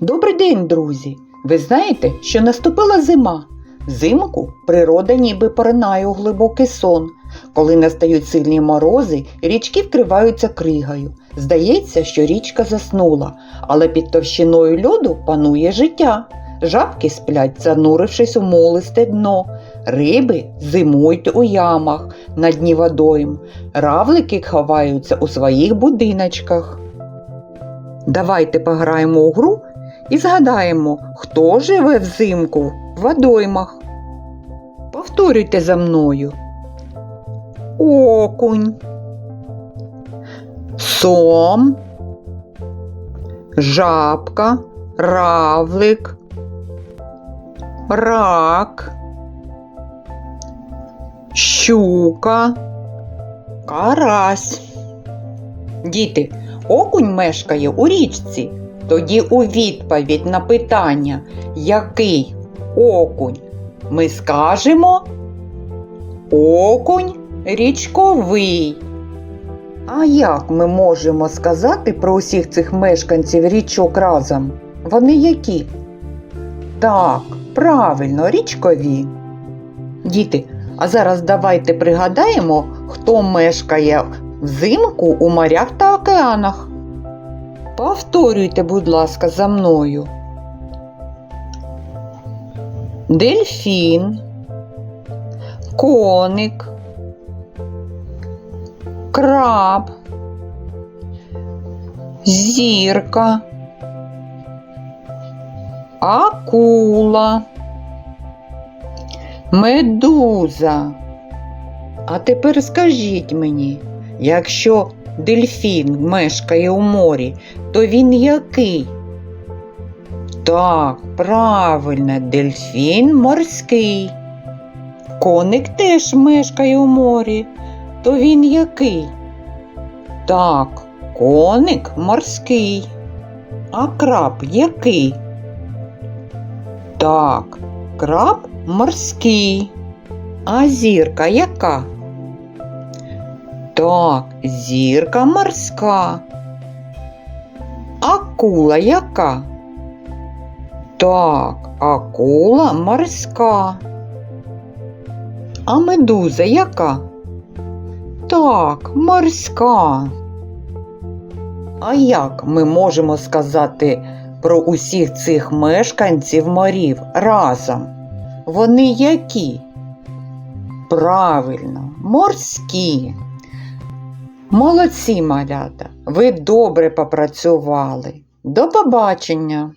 Добрий день, друзі! Ви знаєте, що наступила зима. Взимку природа ніби поринає у глибокий сон. Коли настають сильні морози, річки вкриваються кригою. Здається, що річка заснула, але під товщиною льоду панує життя. Жабки сплять, занурившись у молисте дно. Риби зимують у ямах на дні водойм. Равлики ховаються у своїх будиночках. Давайте пограємо у гру і згадаємо, хто живе взимку в водоймах. Повторюйте за мною. Окунь, сом, жабка, равлик, рак, щука, карась. Діти, окунь мешкає у річці. Тоді у відповідь на питання, який окунь, ми скажемо окунь річковий. А як ми можемо сказати про усіх цих мешканців річок разом? Вони які? Так, правильно, річкові. Діти, а зараз давайте пригадаємо, хто мешкає взимку у морях та океанах. Повторюйте, будь ласка, за мною. Дельфін, коник, краб, зірка, акула, медуза. А тепер скажіть мені, якщо дельфін мешкає у морі, то він який? Так, правильно, дельфін морський. Коник теж мешкає у морі, то він який? Так, коник морський. А краб який? Так, краб морський. А зірка яка? Так, зірка морська. Акула яка? Так, акула морська. А медуза яка? Так, морська. А як ми можемо сказати про усіх цих мешканців морів разом? Вони які? Правильно, морські. Молодці, малята, ви добре попрацювали. До побачення!